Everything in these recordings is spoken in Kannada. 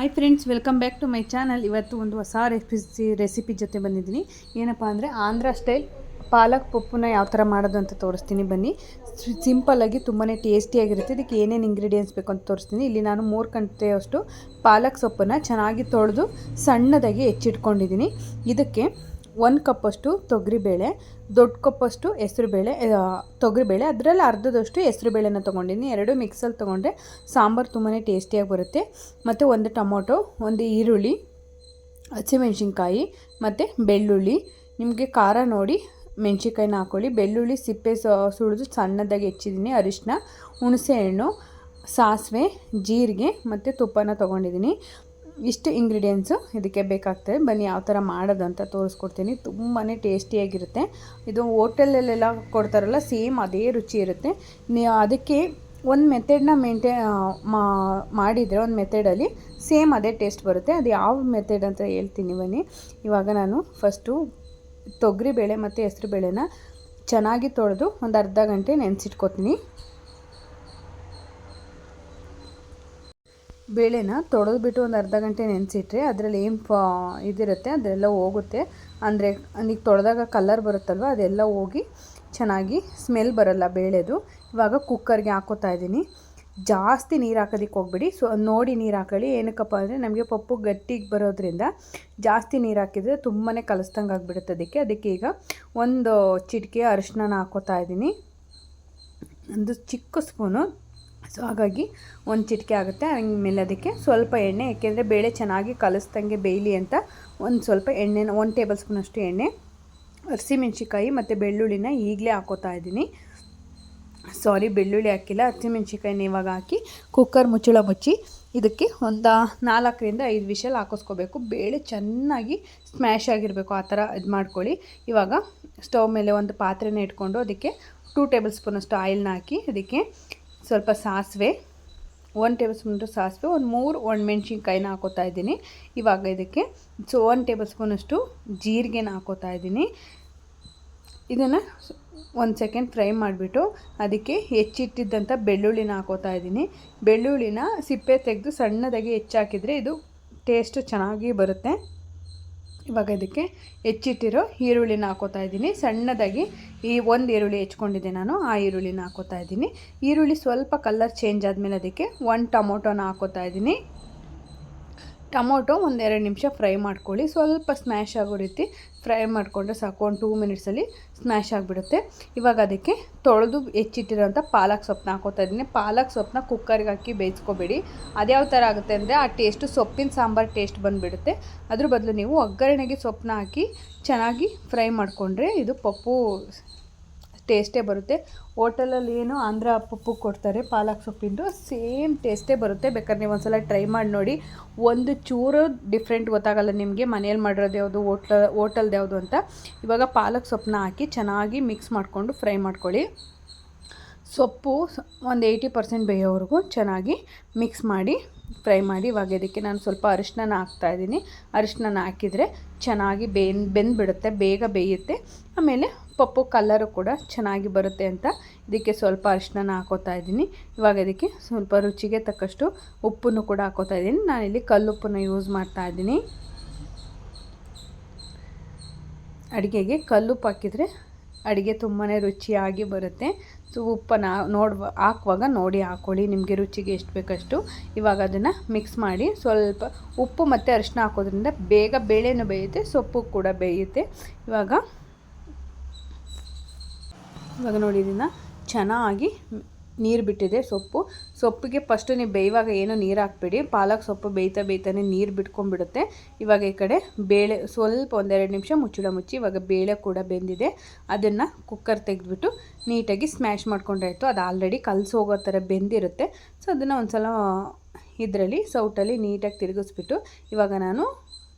Hi friends welcome back to my channel ಇವತ್ತು ಒಂದು ಹೊಸ ರೆಸಿಪಿ ರೆಸಿಪಿ ಜೊತೆ ಬಂದಿದ್ದೀನಿ. ಏನಪ್ಪ ಅಂದರೆ ಆಂಧ್ರ ಸ್ಟೈಲ್ ಪಾಲಕ್ ಪಪ್ಪುನ ಯಾವ ಥರ ಮಾಡೋದು ಅಂತ ತೋರಿಸ್ತೀನಿ ಬನ್ನಿ. ಸಿಂಪಲ್ಲಾಗಿ ತುಂಬಾ ಟೇಸ್ಟಿಯಾಗಿರುತ್ತೆ ಇದಕ್ಕೆ ಏನೇನು ಇಂಗ್ರೀಡಿಯೆಂಟ್ಸ್ ಬೇಕು ಅಂತ ತೋರಿಸ್ತೀನಿ. ಇಲ್ಲಿ ನಾನು ಮೂರು ಗಂಟೆಯಷ್ಟು ಪಾಲಕ್ ಸೊಪ್ಪನ್ನು ಚೆನ್ನಾಗಿ ತೊಳೆದು ಸಣ್ಣದಾಗಿ ಹೆಚ್ಚಿಟ್ಕೊಂಡಿದ್ದೀನಿ. ಇದಕ್ಕೆ ಒಂದು ಕಪ್ಪಷ್ಟು ತೊಗರಿಬೇಳೆ, ದೊಡ್ಡ ಕಪ್ಪಷ್ಟು ಹೆಸ್ರುಬೇಳೆ ತೊಗರಿಬೇಳೆ. ಅದರಲ್ಲಿ ಅರ್ಧದಷ್ಟು ಹೆಸ್ರುಬೇಳೆನ ತೊಗೊಂಡಿನಿ. ಎರಡು ಮಿಕ್ಸಲ್ಲಿ ತೊಗೊಂಡ್ರೆ ಸಾಂಬಾರು ತುಂಬಾ ಟೇಸ್ಟಿಯಾಗಿ ಬರುತ್ತೆ. ಮತ್ತು ಒಂದು ಟೊಮೊಟೊ, ಒಂದು ಈರುಳ್ಳಿ, ಹಸಿಮೆಣ್ಸಿನ್ಕಾಯಿ, ಮತ್ತು ಬೆಳ್ಳುಳ್ಳಿ. ನಿಮಗೆ ಖಾರ ನೋಡಿ ಮೆಣ್ಸಿನ್ಕಾಯಿನ ಹಾಕ್ಕೊಳ್ಳಿ ಬೆಳ್ಳುಳ್ಳಿ ಸಿಪ್ಪೆ ಸುಳಿದು ಸಣ್ಣದಾಗಿ ಹೆಚ್ಚಿದ್ದೀನಿ. ಅರಿಶಿನ ಹುಣಸೆಹಣ್ಣು ಸಾಸಿವೆ, ಜೀರಿಗೆ, ಮತ್ತು ತುಪ್ಪನ ತೊಗೊಂಡಿದ್ದೀನಿ. ಇಷ್ಟು ಇಂಗ್ರೀಡಿಯೆಂಟ್ಸು ಇದಕ್ಕೆ ಬೇಕಾಗ್ತದೆ. ಬನ್ನಿ ಯಾವ ಥರ ಮಾಡೋದು ಅಂತ ತೋರಿಸ್ಕೊಡ್ತೀನಿ. ತುಂಬಾ ಟೇಸ್ಟಿಯಾಗಿರುತ್ತೆ. ಇದು ಹೋಟೆಲಲ್ಲೆಲ್ಲ ಕೊಡ್ತಾರಲ್ಲ, ಸೇಮ್ ಅದೇ ರುಚಿ ಇರುತ್ತೆ. ಅದಕ್ಕೆ ಒಂದು ಮೆಥಡ್ನ ಮೇಂಟೇ ಮಾಡಿದರೆ ಒಂದು ಮೆಥಡಲ್ಲಿ ಸೇಮ್ ಅದೇ ಟೇಸ್ಟ್ ಬರುತ್ತೆ. ಅದು ಯಾವ ಮೆಥಡ್ ಅಂತ ಹೇಳ್ತೀನಿ ಬನ್ನಿ. ಇವಾಗ ನಾನು ಫಸ್ಟು ತೊಗರಿಬೇಳೆ ಮತ್ತು ಹೆಸ್ರು ಬೇಳೆನ ಚೆನ್ನಾಗಿ ತೊಳೆದು ಒಂದು ಅರ್ಧ ಗಂಟೆ ನೆನೆಸಿಟ್ಕೋತೀನಿ. ಬೇಳೆನ ತೊಳೆದ್ಬಿಟ್ಟು ಒಂದು ಅರ್ಧ ಗಂಟೆ ನೆನೆಸಿಟ್ರೆ ಅದರಲ್ಲಿ ಏನು ಫಾ ಇದಿರುತ್ತೆ, ಅದೆಲ್ಲ ಹೋಗುತ್ತೆ. ಅಂದರೆ ನೀವು ತೊಳೆದಾಗ ಕಲರ್ ಬರುತ್ತಲ್ವ, ಅದೆಲ್ಲ ಹೋಗಿ ಚೆನ್ನಾಗಿ ಸ್ಮೆಲ್ ಬರಲ್ಲ ಬೇಳೆದು. ಇವಾಗ ಕುಕ್ಕರ್ಗೆ ಹಾಕೋತಾ ಇದ್ದೀನಿ. ಜಾಸ್ತಿ ನೀರು ಹಾಕೋದಕ್ಕೆ ಹೋಗ್ಬಿಡಿ. ಸೊ ನೋಡಿ ನೀರು ಹಾಕೊಳ್ಳಿ. ಏನಕ್ಕಪ್ಪ ಅಂದರೆ ನಮಗೆ ಪಪ್ಪು ಗಟ್ಟಿಗೆ ಬರೋದ್ರಿಂದ ಜಾಸ್ತಿ ನೀರು ಹಾಕಿದರೆ ತುಂಬಾ ಕಲಿಸ್ದಂಗೆ ಆಗಿಬಿಡುತ್ತೆ ಅದಕ್ಕೆ. ಅದಕ್ಕೆ ಈಗ ಒಂದು ಚಿಟಿಕೆ ಅರಿಶಿನ ಹಾಕೋತಾ ಇದ್ದೀನಿ. ಒಂದು ಚಿಕ್ಕ ಸ್ಪೂನು ಸೊ ಹಾಗಾಗಿ ಒಂದು ಚಿಟಿಕೆ ಆಗುತ್ತೆ ಆಮೇಲೆ ಅದಕ್ಕೆ ಸ್ವಲ್ಪ ಎಣ್ಣೆ ಏಕೆಂದರೆ ಬೇಳೆ ಚೆನ್ನಾಗಿ ಕಲಿಸ್ದಂಗೆ ಬೇಯಲಿ ಅಂತ ಒಂದು ಸ್ವಲ್ಪ ಎಣ್ಣೆನ, ಒಂದು ಟೇಬಲ್ ಸ್ಪೂನಷ್ಟು ಎಣ್ಣೆ ಹಸಿಮೆಣ್ಸಿಕಾಯಿ ಮತ್ತು ಬೆಳ್ಳುಳ್ಳಿನ ಈಗಲೇ ಹಾಕೋತಾ ಇದ್ದೀನಿ. ಸಾರಿ ಬೆಳ್ಳುಳ್ಳಿ ಹಾಕಿಲ್ಲ ಹಸಿಮೆಣ್ಸಿಕಾಯಿನ ಇವಾಗ ಹಾಕಿ ಕುಕ್ಕರ್ ಮುಚ್ಚಳ ಮುಚ್ಚಿ ಇದಕ್ಕೆ ಒಂದು ನಾಲ್ಕರಿಂದ ಐದು ವಿಷಲ್ ಹಾಕಿಸ್ಕೋಬೇಕು. ಬೇಳೆ ಚೆನ್ನಾಗಿ ಸ್ಮ್ಯಾಶ್ ಆಗಿರಬೇಕು, ಆ ಥರ ಇದು ಮಾಡ್ಕೊಳ್ಳಿ. ಇವಾಗ ಸ್ಟವ್ ಮೇಲೆ ಒಂದು ಪಾತ್ರೆನ ಇಟ್ಕೊಂಡು ಅದಕ್ಕೆ ಟೂ ಟೇಬಲ್ ಸ್ಪೂನಷ್ಟು ಆಯಿಲ್ನ ಹಾಕಿ ಅದಕ್ಕೆ ಸ್ವಲ್ಪ ಸಾಸಿವೆ ಒನ್ ಟೇಬಲ್ ಸ್ಪೂನಷ್ಟು ಸಾಸಿವೆ, ಒಂದು ಮೂರು ಒಣಮೆಣ್ಸಿನ್ಕಾಯಿನ ಹಾಕೋತಾ ಇದ್ದೀನಿ. ಇವಾಗ ಇದಕ್ಕೆ ಸೊ ಒನ್ ಟೇಬಲ್ ಸ್ಪೂನಷ್ಟು ಜೀರಿಗೆನ ಹಾಕೋತಾ ಇದ್ದೀನಿ. ಇದನ್ನು ಒಂದು ಸೆಕೆಂಡ್ ಫ್ರೈ ಮಾಡಿಬಿಟ್ಟು ಅದಕ್ಕೆ ಹೆಚ್ಚಿಟ್ಟಿದ್ದಂಥ ಬೆಳ್ಳುಳ್ಳಿನ ಹಾಕೋತಾ ಇದ್ದೀನಿ. ಬೆಳ್ಳುಳ್ಳಿನ ಸಿಪ್ಪೆ ತೆಗೆದು ಸಣ್ಣದಾಗಿ ಹೆಚ್ಚಾಕಿದರೆ ಇದು ಟೇಸ್ಟ್ ಚೆನ್ನಾಗಿ ಬರುತ್ತೆ. ಇವಾಗ ಇದಕ್ಕೆ ಹೆಚ್ಚಿಟ್ಟಿರೋ ಈರುಳ್ಳಿನ ಹಾಕೋತಾ ಇದ್ದೀನಿ. ಸಣ್ಣದಾಗಿ ಈ ಒಂದು ಈರುಳ್ಳಿ ಹೆಚ್ಕೊಂಡಿದ್ದೆ ನಾನು, ಆ ಈರುಳ್ಳಿನ ಹಾಕೋತಾ ಇದ್ದೀನಿ. ಈರುಳ್ಳಿ ಸ್ವಲ್ಪ ಕಲರ್ ಚೇಂಜ್ ಆದಮೇಲೆ ಅದಕ್ಕೆ ಒಂದು ಟೊಮೊಟೊನ ಹಾಕೋತಾ ಇದ್ದೀನಿ. ಟೊಮೊಟೊ ಒಂದೆರಡು ನಿಮಿಷ ಫ್ರೈ ಮಾಡ್ಕೊಳ್ಳಿ. ಸ್ವಲ್ಪ ಸ್ಮ್ಯಾಶ್ ಆಗೋ ರೀತಿ ಫ್ರೈ ಮಾಡಿಕೊಂಡ್ರೆ ಸಾಕು. ಒಂದು ಟೂ ಮಿನಿಟ್ಸಲ್ಲಿ ಸ್ಮ್ಯಾಶ್ ಆಗಿಬಿಡುತ್ತೆ. ಇವಾಗ ಅದಕ್ಕೆ ತೊಳೆದು ಹೆಚ್ಚಿಟ್ಟಿರೋಂಥ ಪಾಲಕ್ ಸೊಪ್ಪನ್ನ ಹಾಕೋತಾ ಇದ್ದೀನಿ. ಪಾಲಕ್ ಸೊಪ್ಪನ್ನ ಕುಕ್ಕರ್ಗೆ ಹಾಕಿ ಬೇಯಿಸ್ಕೊಬೇಡಿ. ಅದ್ಯಾವ ಥರ ಆಗುತ್ತೆ ಅಂದರೆ ಆ ಟೇಸ್ಟು ಸೊಪ್ಪಿನ ಸಾಂಬಾರು ಟೇಸ್ಟ್ ಬಂದುಬಿಡುತ್ತೆ. ಅದ್ರ ಬದಲು ನೀವು ಒಗ್ಗರಣೆಗೆ ಸೊಪ್ಪನ್ನ ಹಾಕಿ ಚೆನ್ನಾಗಿ ಫ್ರೈ ಮಾಡಿಕೊಂಡ್ರೆ ಇದು ಪಪ್ಪು ಟೇಸ್ಟೇ ಬರುತ್ತೆ. ಹೋಟೆಲಲ್ಲಿ ಏನು ಆಂಧ್ರ ಪಪ್ಪು ಕೊಡ್ತಾರೆ, ಪಾಲಕ್ ಸೊಪ್ಪಿಂದು ಸೇಮ್ ಟೇಸ್ಟೇ ಬರುತ್ತೆ. ಬೇಕಾದ್ರೆ ನೀವು ಒಂದ್ಸಲ ಟ್ರೈ ಮಾಡಿ ನೋಡಿ. ಒಂದು ಚೂರು ಡಿಫ್ರೆಂಟ್ ಗೊತ್ತಾಗಲ್ಲ ನಿಮಗೆ ಮನೇಲಿ ಮಾಡಿರೋದು ಯಾವುದು, ಹೋಟ್ಲ ಓಟಲ್ದು ಯಾವುದು ಅಂತ. ಇವಾಗ ಪಾಲಕ್ ಸೊಪ್ಪನ್ನ ಹಾಕಿ ಚೆನ್ನಾಗಿ ಮಿಕ್ಸ್ ಮಾಡಿಕೊಂಡು ಫ್ರೈ ಮಾಡ್ಕೊಳ್ಳಿ. ಸೊಪ್ಪು ಒಂದು ಏಯ್ಟಿ ಪರ್ಸೆಂಟ್ ಬೇಯೋವರೆಗೂ ಚೆನ್ನಾಗಿ ಮಿಕ್ಸ್ ಮಾಡಿ ಫ್ರೈ ಮಾಡಿ. ಇವಾಗ ಇದಕ್ಕೆ ನಾನು ಸ್ವಲ್ಪ ಅರಿಶಿನ ಹಾಕ್ತಾಯಿದ್ದೀನಿ ಅರಿಶಿನ ಹಾಕಿದರೆ ಚೆನ್ನಾಗಿ ಬೇನ್ ಬೆಂದುಬಿಡುತ್ತೆ, ಬೇಗ ಬೇಯುತ್ತೆ. ಆಮೇಲೆ ಪಪ್ಪು ಕಲ್ಲರು ಕೂಡ ಚೆನ್ನಾಗಿ ಬರುತ್ತೆ ಅಂತ ಇದಕ್ಕೆ ಸ್ವಲ್ಪ ಅರಿಶಿನ ಹಾಕೋತಾ ಇದ್ದೀನಿ. ಇವಾಗ ಇದಕ್ಕೆ ಸ್ವಲ್ಪ ರುಚಿಗೆ ತಕ್ಕಷ್ಟು ಉಪ್ಪನ್ನು ಕೂಡ ಹಾಕೋತಾ ಇದ್ದೀನಿ. ನಾನಿಲ್ಲಿ ಕಲ್ಲುಪ್ಪನ್ನು ಯೂಸ್ ಮಾಡ್ತಾ ಇದ್ದೀನಿ. ಅಡುಗೆಗೆ ಕಲ್ಲುಪ್ಪು ಹಾಕಿದರೆ ಅಡುಗೆ ತುಂಬಾ ರುಚಿಯಾಗಿ ಬರುತ್ತೆ. ಸೊ, ಉಪ್ಪನ್ನು ನೋಡುವ, ಹಾಕುವಾಗ ನೋಡಿ ಹಾಕೊಳ್ಳಿ, ನಿಮಗೆ ರುಚಿಗೆ ಎಷ್ಟು ಬೇಕಷ್ಟು. ಇವಾಗ ಅದನ್ನು ಮಿಕ್ಸ್ ಮಾಡಿ ಸ್ವಲ್ಪ ಉಪ್ಪು ಮತ್ತು ಅರಿಶಿನ ಹಾಕೋದ್ರಿಂದ ಬೇಗ ಬೇಳೆನೂ ಬೇಯುತ್ತೆ, ಸೊಪ್ಪು ಕೂಡ ಬೇಯುತ್ತೆ. ಇವಾಗ ಇವಾಗ ನೋಡಿ, ಇದನ್ನು ಚೆನ್ನಾಗಿ ನೀರು ಬಿಟ್ಟಿದೆ ಸೊಪ್ಪು. ಸೊಪ್ಪಿಗೆ ಫಸ್ಟು ನೀವು ಬೇಯುವಾಗ ಏನು ನೀರು ಹಾಕ್ಬೇಡಿ. ಪಾಲಕ್ ಸೊಪ್ಪು ಬೇಯ್ತಾ ಬೇಯ್ತಾನೆ ನೀರು ಬಿಟ್ಕೊಂಡ್ಬಿಡುತ್ತೆ. ಇವಾಗ ಈ ಕಡೆ ಬೇಳೆ, ಸ್ವಲ್ಪ ಒಂದೆರಡು ನಿಮಿಷ ಮುಚ್ಚಳ ಮುಚ್ಚಿ ಇವಾಗ ಬೇಳೆ ಕೂಡ ಬೆಂದಿದೆ. ಅದನ್ನು ಕುಕ್ಕರ್ ತೆಗೆದ್ಬಿಟ್ಟು ನೀಟಾಗಿ ಸ್ಮ್ಯಾಶ್ ಮಾಡ್ಕೊಂಡ್ರಾಯ್ತು. ಅದು ಆಲ್ರೆಡಿ ಕಲಸಿ ಹೋಗೋ ಥರ ಬೆಂದಿರುತ್ತೆ. ಸೊ ಅದನ್ನು ಒಂದು ಸಲ ಇದರಲ್ಲಿ ಸೌಟಲ್ಲಿ ನೀಟಾಗಿ ತಿರುಗಿಸ್ಬಿಟ್ಟು ಇವಾಗ ನಾನು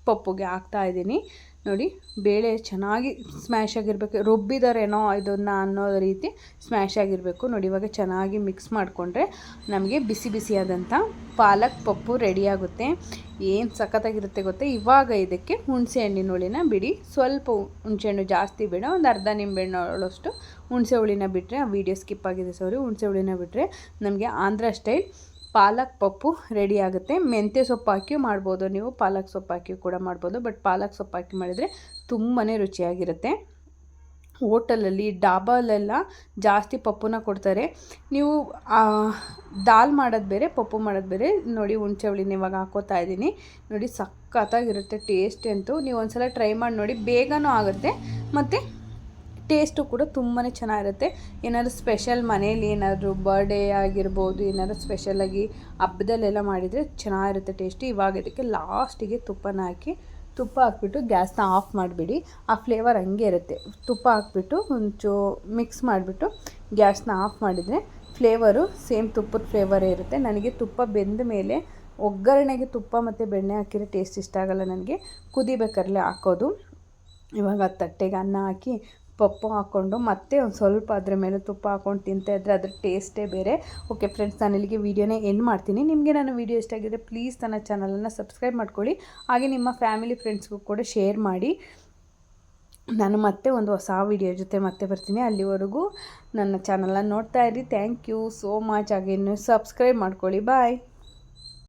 ಪಪ್ಪುಗೆ ಹಾಕ್ತಾಯಿದ್ದೀನಿ ನೋಡಿ, ಬೇಳೆ ಚೆನ್ನಾಗಿ ಸ್ಮ್ಯಾಶ್ ಆಗಿರಬೇಕು. ರುಬ್ಬಿದಾರೇನೋ ಇದನ್ನು ಅನ್ನೋ ರೀತಿ ಸ್ಮ್ಯಾಶ್ ಆಗಿರಬೇಕು. ನೋಡಿ, ಇವಾಗ ಚೆನ್ನಾಗಿ ಮಿಕ್ಸ್ ಮಾಡಿಕೊಂಡ್ರೆ ನಮಗೆ ಬಿಸಿ ಬಿಸಿಯಾದಂಥ ಪಾಲಕ್ ಪಪ್ಪು ರೆಡಿಯಾಗುತ್ತೆ ಏನು ಸಖತ್ತಾಗಿರುತ್ತೆ ಗೊತ್ತೆ? ಇವಾಗ ಇದಕ್ಕೆ ಹುಣಸೆ ಹಣ್ಣಿನ ಹುಳಿನ ಬಿಡಿ. ಸ್ವಲ್ಪ ಹುಣಸೆ ಹಣ್ಣು ಜಾಸ್ತಿ ಬೇಡ, ಒಂದು ಅರ್ಧ ನಿಂಬೆಹಣ್ಣು ಹುಣಸೆ ಹುಳಿನ ಬಿಟ್ಟರೆ ಆ ವೀಡಿಯೋ ಸ್ಕಿಪ್ ಆಗಿದೆ ಸಾರಿ ಹುಣಸೆ ಹುಳಿನ ಬಿಟ್ಟರೆ ನಮಗೆ ಆಂಧ್ರ ಸ್ಟೈಲ್ ಪಾಲಕ್ ಪಪ್ಪು ರೆಡಿ ಆಗುತ್ತೆ. ಮೆಂತ್ಯ ಸೊಪ್ಪು ಹಾಕಿ ಮಾಡ್ಬೋದು ನೀವು. ಪಾಲಕ್ ಸೊಪ್ಪು ಹಾಕಿ ಕೂಡ ಮಾಡ್ಬೋದು. ಬಟ್ ಪಾಲಕ್ ಸೊಪ್ಪು ಹಾಕಿ ಮಾಡಿದರೆ ತುಂಬಾ ರುಚಿಯಾಗಿರುತ್ತೆ. ಹೋಟೆಲಲ್ಲಿ ಡಾಬಾಲೆಲ್ಲ ಜಾಸ್ತಿ ಪಪ್ಪುನ ಕೊಡ್ತಾರೆ. ನೀವು ದಾಲ್ ಮಾಡೋದು ಬೇರೆ, ಪಪ್ಪು ಮಾಡೋದು ಬೇರೆ. ನೋಡಿ, ಹುಣ್ಸೆ ಹುಳಿನ ಇವಾಗ ಹಾಕೋತಾ ಇದ್ದೀನಿ. ನೋಡಿ, ಸಖತ್ತಾಗಿರುತ್ತೆ, ಟೇಸ್ಟ್ ಅಂತೂ. ನೀವು ಒಂದ್ಸಲ ಟ್ರೈ ಮಾಡಿ ನೋಡಿ, ಬೇಗನೂ ಆಗುತ್ತೆ. ಮತ್ತು ಟೇಸ್ಟು ಕೂಡ ತುಂಬಾ ಚೆನ್ನಾಗಿರುತ್ತೆ. ಏನಾದರೂ ಸ್ಪೆಷಲ್ ಮನೇಲಿ ಏನಾದರೂ ಬರ್ಡೇ ಆಗಿರ್ಬೋದು, ಏನಾದರೂ ಸ್ಪೆಷಲಾಗಿ ಹಬ್ಬದಲ್ಲೆಲ್ಲ ಮಾಡಿದರೆ ಚೆನ್ನಾಗಿರುತ್ತೆ ಟೇಸ್ಟಿ. ಇವಾಗ ಇದಕ್ಕೆ ಲಾಸ್ಟಿಗೆ ತುಪ್ಪನ ಹಾಕಿ, ತುಪ್ಪ ಹಾಕ್ಬಿಟ್ಟು ಗ್ಯಾಸ್ನ ಆಫ್ ಮಾಡಿಬಿಡಿ. ಆ ಫ್ಲೇವರ್ ಹಂಗೆ ಇರುತ್ತೆ. ತುಪ್ಪ ಹಾಕ್ಬಿಟ್ಟು ಒಂಚೂ ಮಿಕ್ಸ್ ಮಾಡಿಬಿಟ್ಟು ಗ್ಯಾಸ್ನ ಆಫ್ ಮಾಡಿದರೆ ಫ್ಲೇವರು ಸೇಮ್ ತುಪ್ಪದ ಫ್ಲೇವರೇ ಇರುತ್ತೆ. ನನಗೆ ತುಪ್ಪ ಬೆಂದ ಮೇಲೆ ಒಗ್ಗರಣೆಗೆ ತುಪ್ಪ ಮತ್ತು ಬೆಣ್ಣೆ ಹಾಕಿದರೆ ಟೇಸ್ಟ್ ಇಷ್ಟ ಆಗೋಲ್ಲ ನನಗೆ. ಕುದಿಬೇಕಾದ್ರೆ ಹಾಕೋದು. ಇವಾಗ ತಟ್ಟೆಗೆ ಅನ್ನ ಹಾಕಿ ಪಪ್ಪು ಹಾಕ್ಕೊಂಡು ಮತ್ತೆ ಒಂದು ಸ್ವಲ್ಪ ಅದ್ರ ಮೇಲೆ ತುಪ್ಪ ಹಾಕ್ಕೊಂಡು ತಿಂತಾ ಇದ್ದರೆ ಅದ್ರ ಟೇಸ್ಟೇ ಬೇರೆ. ಓಕೆ ಫ್ರೆಂಡ್ಸ್ ನಾನು ಇಲ್ಲಿಗೆ ವೀಡಿಯೋನೇ ಎಂಡ್ ಮಾಡ್ತೀನಿ. ನಿಮಗೆ ನನ್ನ ವೀಡಿಯೋ ಇಷ್ಟ ಆಗಿದ್ರೆ ಪ್ಲೀಸ್ ನನ್ನ ಚಾನಲನ್ನು ಸಬ್ಸ್ಕ್ರೈಬ್ ಮಾಡ್ಕೊಳ್ಳಿ. ಹಾಗೆ ನಿಮ್ಮ ಫ್ಯಾಮಿಲಿ ಫ್ರೆಂಡ್ಸ್ಗೂ ಕೂಡ ಶೇರ್ ಮಾಡಿ. ನಾನು ಮತ್ತೆ ಒಂದು ಹೊಸ ವಿಡಿಯೋ ಜೊತೆ ಮತ್ತೆ ಬರ್ತೀನಿ. ಅಲ್ಲಿವರೆಗೂ ನನ್ನ ಚಾನಲನ್ನು ನೋಡ್ತಾ ಇರಿ. ಥ್ಯಾಂಕ್ ಯು ಸೋ ಮಚ್ ಹಾಗೆ ಸಬ್ಸ್ಕ್ರೈಬ್ ಮಾಡ್ಕೊಳ್ಳಿ. ಬಾಯ್